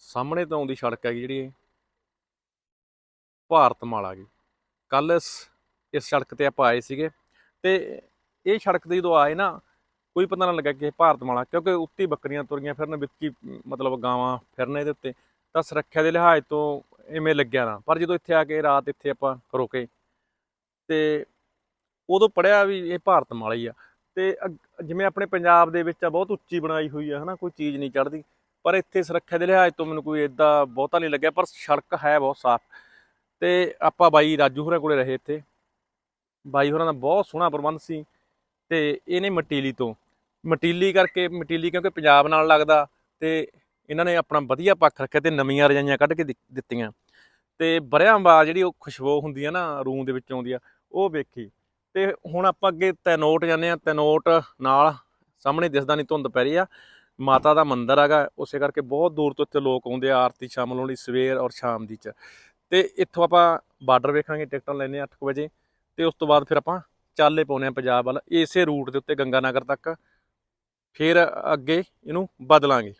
ਸਾਹਮਣੇ ਤੋਂ ਆਉਂਦੀ ਸੜਕ ਹੈਗੀ ਜਿਹੜੀ ਇਹ। ਭਾਰਤਮਾਲਾ ਗਈ। ਕੱਲ ਇਸ ਇਸ ਸੜਕ ਤੇ ਆਪਾਂ ਆਏ ਸੀਗੇ ਤੇ ਇਹ ਸੜਕ ਤੇ ਜਦੋਂ ਆਏ ਨਾ, ਕੋਈ ਪਤਾ ਨਾ ਲੱਗਾ ਕਿ ਇਹ ਭਾਰਤ ਮਾਲਾ ਕਿਉਂਕਿ ਉੱਤੀ ਬੱਕਰੀਆਂ ਤੁਰੀਆਂ ਫਿਰਨ ਵਿੱਚ ਹੀ ਮਤਲਬ ਗਾਵਾਂ ਫਿਰਨ ਇਹਦੇ ਉੱਤੇ। ਤਾਂ ਸੁਰੱਖਿਆ ਦੇ ਲਿਹਾਜ਼ ਤੋਂ ਇਵੇਂ ਲੱਗਿਆ ਨਾ। ਪਰ ਜਦੋਂ ਇੱਥੇ ਆ ਕੇ ਰਾਤ ਇੱਥੇ ਆਪਾਂ ਰੁਕੇ ਤੇ ਉਦੋਂ ਪੜਿਆ ਵੀ ਇਹ ਭਾਰਤ ਮਾਲਾ ਹੀ ਆ। ਤੇ ਅੱਗ- ਜਿਵੇਂ ਆਪਣੇ ਪੰਜਾਬ ਦੇ ਵਿੱਚ ਆ, ਬਹੁਤ ਉੱਚੀ ਬਣਾਈ ਹੋਈ ਆ, ਹਨਾ, ਕੋਈ ਚੀਜ਼ ਨਹੀਂ ਚੜਦੀ ਪਰ ਇੱਥੇ ਸੁਰੱਖਿਆ ਦੇ ਲਿਹਾਜ਼ ਤੋਂ ਮੈਨੂੰ ਕੋਈ ਏਦਾਂ ਬਹੁਤਾ ਨਹੀਂ ਲੱਗਿਆ, ਪਰ ਸੜਕ ਹੈ ਬਹੁਤ ਸਾਫ਼। ਤੇ ਆਪਾਂ ਬਾਈ ਰਾਜੂ ਹੋਰਾਂ ਕੋਲੇ ਰਹੇ ਇੱਥੇ। ਬਾਈ ਹੋਰਾਂ ਦਾ ਬਹੁਤ ਸੋਹਣਾ ਪ੍ਰਬੰਧ ਸੀ ਤੇ ਇਹਨੇ ਮਟੀਲੀ ਤੋਂ। ਮਟੀਲੀ ਕਰਕੇ, ਮਟੀਲੀ ਕਿਉਂਕਿ ਪੰਜਾਬ ਨਾਲ ਲੱਗਦਾ ਤੇ ਇਹਨਾਂ ਨੇ ਆਪਣਾ ਵਧੀਆ ਪੱਖ ਰੱਖਿਆ ਤੇ ਨਵੀਆਂ ਰਜਾਈਆਂ ਕੱਢ ਕੇ ਦਿੱਤੀਆਂ। ਤੇ ਬਰਿਆਂ ਬਾ ਜਿਹੜੀ ਉਹ ਖੁਸ਼ਬੂ ਹੁੰਦੀ ਆ ਨਾ ਰੂਮ ਦੇ ਵਿੱਚ ਆਉਂਦੀ ਆ, ਉਹ ਵੇਖੀ। ਤੇ ਹੁਣ ਆਪਾਂ ਅੱਗੇ ਤੈਨੋਟ ਜਾਂਦੇ ਆ, ਤੈਨੋਟ ਨਾਲ ਸਾਹਮਣੇ ਦਿਸਦਾ ਨਹੀਂ ਧੁੰਦ ਪੈ ਰਹੀ ਆ। ਮਾਤਾ ਦਾ ਮੰਦਿਰ ਹੈਗਾ, ਉਸੇ ਕਰਕੇ ਬਹੁਤ ਦੂਰ ਤੋਂ ਇੱਥੇ ਲੋਕ ਆਉਂਦੇ ਆ, ਆਰਤੀ ਸ਼ਾਮਲ ਹੋਣੀ ਸਵੇਰ ਔਰ ਸ਼ਾਮ ਦੀ ਚ। ਤੇ ਇੱਥੋਂ ਆਪਾਂ ਬਾਰਡਰ ਵੇਖਾਂਗੇ, ਟਿਕਟਾਂ ਲੈਣੇ 8 ਵਜੇ, ਤੇ ਉਸ ਤੋਂ ਬਾਅਦ ਫਿਰ ਆਪਾਂ ਚਾਲੇ ਪਾਉਨੇ ਆ ਪੰਜਾਬ ਵੱਲ, ਇਸੇ ਰੂਟ ਦੇ ਉੱਤੇ ਗੰਗਾ ਨਗਰ ਤੱਕ। ਫਿਰ ਅੱਗੇ ਇਹਨੂੰ ਬਦਲਾਂਗੇ।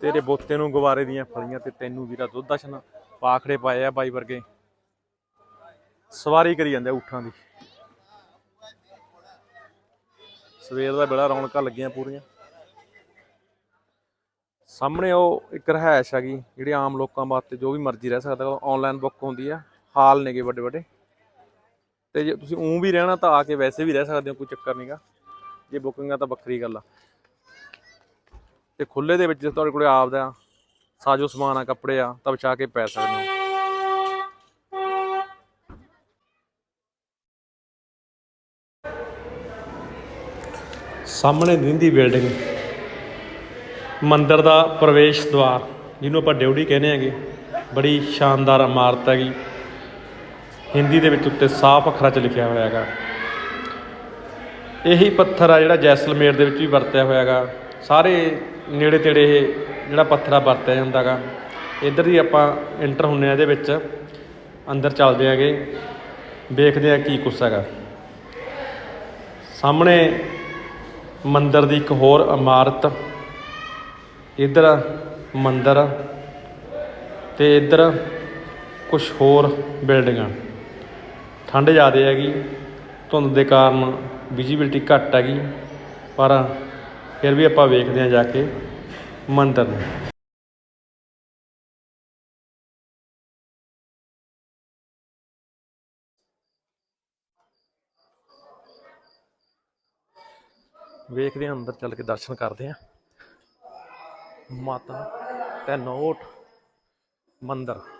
ਤੇਰੇ ਬੋਤੇ ਨੂੰ ਗਵਾਰੇ ਦੀਆਂ ਫਲੀਆਂ ਤੇ ਤੈਨੂੰ ਵੀਰਾ ਦੁੱਧ ਦਸ਼ਨਾ ਪਾਖੜੇ ਪਾਏ ਆ ਬਾਈ ਵਰਗੇ। ਸਵਾਰੀ ਕਰੀ ਜਾਂਦੇ ਆ ਊਠਾਂ ਦੀ। ਸਵੇਰ ਦਾ ਬੜਾ ਰੌਣਕਾਂ ਲੱਗੀਆਂ ਪੂਰੀਆਂ। ਸਾਹਮਣੇ ਉਹ ਇੱਕ ਰਹਿائش ਹੈਗੀ, ਜਿਹੜੇ ਆਮ ਲੋਕਾਂ ਵਾਸਤੇ ਜੋ ਵੀ ਮਰਜ਼ੀ ਰਹਿ ਸਕਦਾ ਆਨਲਾਈਨ ਬੁੱਕ ਹੁੰਦੀ ਆ, ਹਾਲ ਨੇਗੇ ਵੱਡੇ ਵੱਡੇ। ਤੇ ਜੇ ਤੁਸੀਂ ਉਂ ਵੀ ਰਹਿਣਾ ਤਾਂ ਆ ਕੇ ਵੈਸੇ ਵੀ ਰਹਿ ਸਕਦੇ ਹੋ, ਕੋਈ ਚੱਕਰ ਨਹੀਂਗਾ ਜੇ ਬੁਕਿੰਗ ਆ ਤਾਂ ਵੱਖਰੀ ਗੱਲ ਆ। ਤੇ ਖੁੱਲੇ ਦੇ ਵਿੱਚ ਜੇ ਤੁਹਾਡੇ ਕੋਲੇ ਆਪਦਾ ਸਾਜੋ ਸਮਾਨ ਆ, ਕੱਪੜੇ ਆ, ਤਾਂ ਬਚਾ ਕੇ ਪੈ ਸਕਦੇ ਹੋ। ਸਾਹਮਣੇ ਦਿੰਦੀ ਬਿਲਡਿੰਗ ਮੰਦਿਰ ਦਾ ਪ੍ਰਵੇਸ਼ ਦੁਆਰ ਜਿਹਨੂੰ ਆਪਾਂ ਡਿਉੜੀ ਕਹਿੰਦੇ ਆਂਗੇ ਬੜੀ ਸ਼ਾਨਦਾਰ ਇਮਾਰਤ ਹੈਗੀ। ਹਿੰਦੀ ਦੇ ਵਿੱਚ ਉੱਤੇ ਸਾਫ਼ ਅੱਖਰਾਂ 'ਚ ਲਿਖਿਆ ਹੋਇਆ ਹੈਗਾ। ਇਹੀ ਪੱਥਰ ਆ ਜਿਹੜਾ ਜੈਸਲਮੇਰ ਦੇ ਵਿੱਚ ਵੀ ਵਰਤਿਆ ਹੋਇਆ ਹੈਗਾ। ਸਾਰੇ ਨੇੜੇ ਤੇੜੇ ਇਹ ਜਿਹੜਾ ਪੱਥਰ ਆ ਵਰਤਿਆ ਜਾਂਦਾ ਹੈਗਾ। ਇੱਧਰ ਹੀ ਆਪਾਂ ਐਂਟਰ ਹੁੰਨੇ ਆ ਇਹਦੇ ਵਿੱਚ। ਅੰਦਰ ਚੱਲਦੇ ਆਂਗੇ ਵੇਖਦੇ ਆ ਕੀ ਕੁਛ ਹੈਗਾ। ਸਾਹਮਣੇ ਮੰਦਰ ਦੀ ਇੱਕ ਹੋਰ ਇਮਾਰਤ। ਇੱਧਰ ਮੰਦਰ ਤੇ ਇੱਧਰ ਕੁਝ ਹੋਰ ਬਿਲਡਿੰਗਾਂ। ਠੰਡ ਜ਼ਿਆਦੇ ਹੈਗੀ, ਧੁੰਦ ਦੇ ਕਾਰਨ ਵਿਜ਼ੀਬਿਲਟੀ ਘੱਟ ਹੈਗੀ, ਪਰ ਫਿਰ ਵੀ ਆਪਾਂ ਵੇਖਦੇ ਹਾਂ ਜਾ ਕੇ ਮੰਦਰ ਨੂੰ। ਵੇਖਦੇ ਹਾਂ ਅੰਦਰ ਚੱਲ ਕੇ ਦਰਸ਼ਨ ਕਰਦੇ ਹਾਂ। ਮਾਤਾ ਤੇ ਨੋਟ ਮੰਦਿਰ।